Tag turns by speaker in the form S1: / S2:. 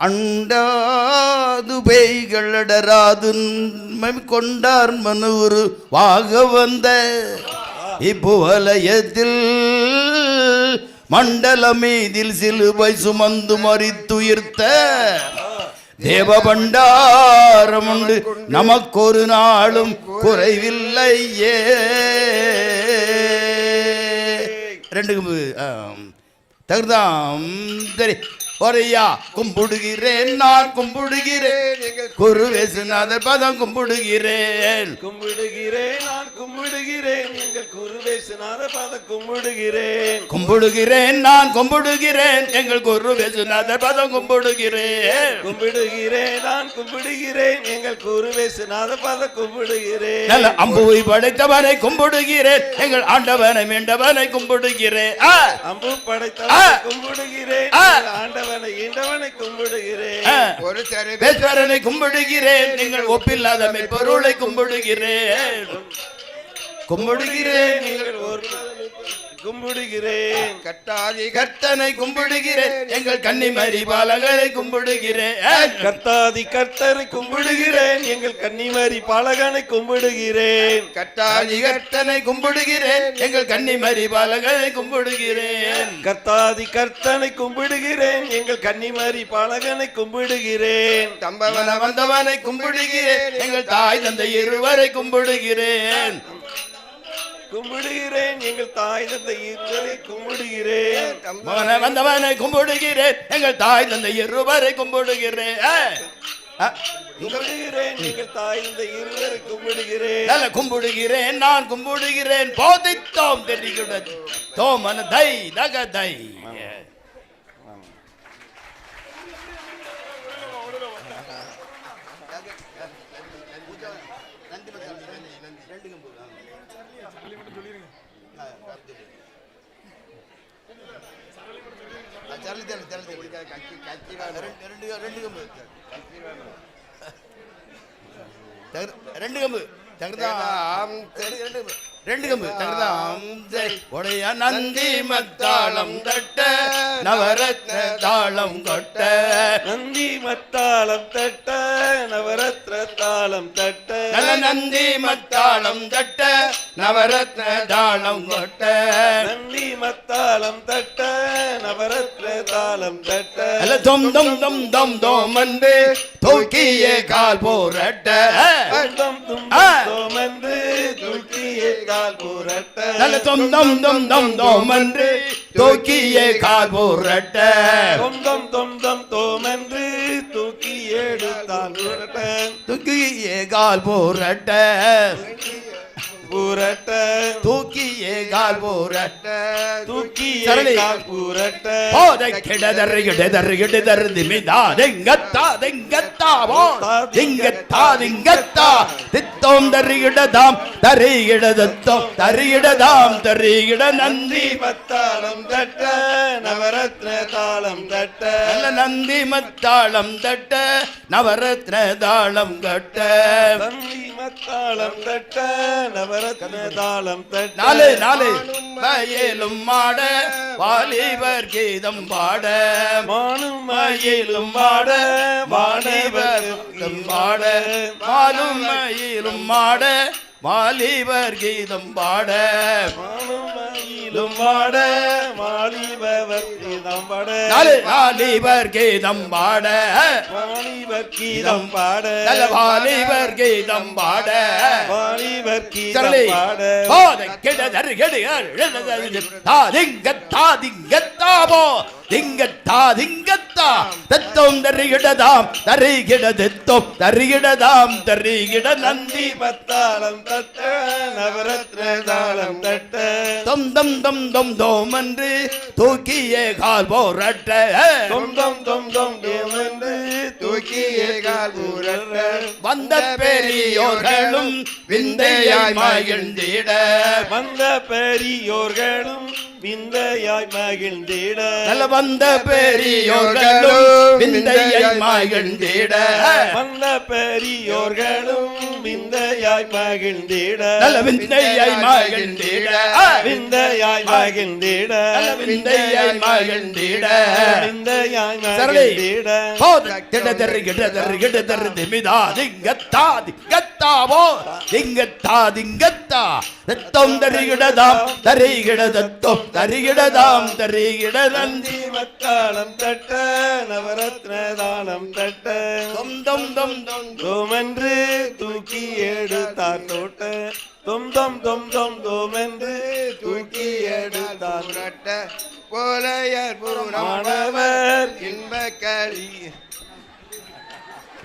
S1: அண்டாது பேய்களடராது கொண்டார் மனூரு வாக வந்த. இப்புவலயத்தில் மண்டல மீதில் சிலுவை சுமந்து மறித்துயிர்த்த தேவ பண்டாரம் உண்டு. நமக்கொரு நாளும் குறைவில்லை ரெண்டுக்கும் ஆம். தகுதாம் சரி. ஒரையா கும்பிடுகிறேன் நான் கும்பிடுகிறேன். குருவேசுநாதர் பதம் கும்பிடுகிறேன்.
S2: கும்பிடுகிறேன் நான் கும்பிடுகிறேன். எங்கள் குருவேசுநாத பாத கும்பிடுகிறேன்.
S1: கும்பிடுகிறேன் நான் கும்பிடுகிறேன். எங்கள் குருவேசுநாதர் பதம் கும்பிடுகிறேன்.
S2: கும்பிடுகிறேன் நான் கும்பிடுகிறேன். எங்கள் குருவேசுநாத பாத கும்பிடுகிறேன்.
S1: நல்ல அம்புவை படைத்தவனை கும்பிடுகிறேன். எங்கள் ஆண்டவனை மீண்டவனை கும்பிடுகிறேன்!
S2: அம்பு
S1: ஆ!
S2: படைத்தவனை கும்பிடுகிறேன்.
S1: ஆ!
S2: ஆண்டவனை ஈண்டவனை கும்பிடுகிறேன்!
S3: ஒரு சரி
S1: பேஸ்வரனை கும்பிடுகிறேன். நீங்கள் ஒப்பில்லாத பொருளை கும்பிடுகிறேன். கும்பிடுகிறேன்.
S2: நீங்கள் ஒரு கும்பிடுகிறேன்.
S3: கட்டாதி
S1: கர்த்தனை கும்பிடுகிறேன். எங்கள் கன்னிமரி பாலகனை கும்பிடுகிறேன்.
S2: கர்த்தாதி கர்த்தரை கும்பிடுகிறேன். எங்கள் கன்னிமரி பாலகனை கும்பிடுகிறேன்.
S1: கட்டாதி கர்த்தனை கும்பிடுகிறேன். எங்கள் கன்னிமரி பாலகனை கும்பிடுகிறேன்.
S2: கர்த்தாதி கர்த்தனை கும்பிடுகிறேன். எங்கள் கன்னிமரி பாலகனை கும்பிடுகிறேன்.
S3: தம்பவன
S1: வந்தவனை கும்பிடுகிறேன். எங்கள் தாய் தந்தை இருவரை கும்பிடுகிறேன்.
S2: கும்பிடுகிறேன் எங்கள் தாய் தந்தை இருவரை கும்பிடுகிறேன்.
S1: அவன வந்தவனை கும்பிடுகிறேன் எங்கள் தாய் தந்தை இருவரை கும்பிடுகிறேன்!
S2: கும்பிடுகிறேன்
S1: நான் கும்பிடுகிறேன். போதித்தோம் தெரிகிற தோமன தை தக தை. ரெண்டு கம்பு தகுதாம் ரெண்டு கம்பு. ரெண்டு கம்பு. தகுதாம் உடைய நந்தி மத்தாளம் தட்ட. நவரத்ன தாளம் கொட்ட.
S2: நந்தி மத்தாளம் தட்ட. நவரத்ன தாளம் தட்ட.
S1: நல்ல நந்தி மத்தாளம் தட்ட நவரத்ன தாளம் கொட்ட
S2: நந்தி மத்தாளம் தட்ட நவரத்ன தாளம் தட்ட
S1: தொம் தொம் தொம் தொம் தோம் வந்து தூக்கிய கால் போரட்ட
S2: தும் தும். தோமந்து தூக்கிய கால் புரட்ட
S1: நல்ல தொம் தொம் தொம் தொம் தோம் வந்து தூக்கிய கால் போரட்ட
S2: தொம் தொம் தொம் தொம் புரட்ட
S1: தூக்கிய ஏகால் போரட்ட. கால் போரட்ட
S2: தூக்கிய. கால் புரட்ட.
S1: போதை கிடதறு கிடதறு கிடதறு திமிதா தெங்கத்தா தெங்கத்தா போ திங்கத்தா. திங்கத்தா. தித்தோம் தரிகிடதாம் தரிகிடதத்தோம் தரிகிடதாம் தரிகிட நந்தி
S2: மத்தாளம் தட்ட நவரத்ன தாளம் தட்ட.
S1: நந்தி மத்தாளம் தட்ட நவரத்ன தாளம் கட்ட
S2: மத்தாளம் தட்ட நவரத்ன தாளம் தட்ட.
S1: நாலு நாலு. வயலும் மாட வாலிபர் கீதம் பாட.
S2: மானும்
S1: மயிலும் மாட வாலிபர் பாட. மாலும் மயிலும் மாட வாலிபர் கீதம் பாட.
S2: மானும் மயிலும் வாட மாலிபவர் கீதம் பாட.
S1: வாலிபர் கீதம் பாட.
S2: வாலிபர் கீதம் பாட.
S1: வாலிபர் கீதம் பாட.
S2: வாலிபர் கீதம் பாட.
S1: போதை கெடுகள் தாதிங்க தாதிங்க தாபோ. திங்கத்தா திங்கத்தா தத்தோம் தரிகிடதாம் தரிகிட தித்தோம் தரிகிடதாம் தரிகிட நந்தி
S2: மத்தாளம் தட்ட நவரத்ன தாளம் தட்ட.
S1: தொம் தொம் தொம் தொம் தோம் என்று தூக்கிய கால் போரட்ட.
S2: தொம் தொம் தொம் தொம் என்று தூக்கிய கால் புரட்ட.
S1: வந்த பெரியோர்களும் விந்தையாய் மகிழ்ந்திட.
S2: வந்த பெரியோர்களும் விந்தையாய் மகிழ்ந்திட.
S1: நல்ல வந்த பெரியோர்களும் விந்தையை மகிழ்ந்திட.
S2: வந்த பெரியோர்களும் விந்தையாய் மகிழ்ந்திட.
S1: நல்ல விந்தையை மகிழ்ந்திட.
S2: விந்தையாய் மகிழ்ந்திட.
S1: நல்ல விந்தையை மகிழ்ந்திட.
S2: விந்தையாய். மகிழ்ந்திட.
S1: போத கிடதரு கிடதரு கிடதரு திமிதா திங்கத்தா திங்கத்தாவோ திங்கத்தா திங்கத்தா. ரத்தம் தரிகிடதாம் தரிகிடதத்தம் தரிகிடதாம் தரிகிடதந்தி
S2: மத்தாளம் தட்ட நவரத்ன தானம் தட்ட.
S1: தொம் தொம் தொம் தொம்
S2: தோமென்று தூக்கி எடுத்தார் தோட்ட. தொம் தொம் தொம் தொம் தோமென்று தூக்கி எடுத்தார்
S3: புரட்ட போலையர் புறமானவர் இன்ப களி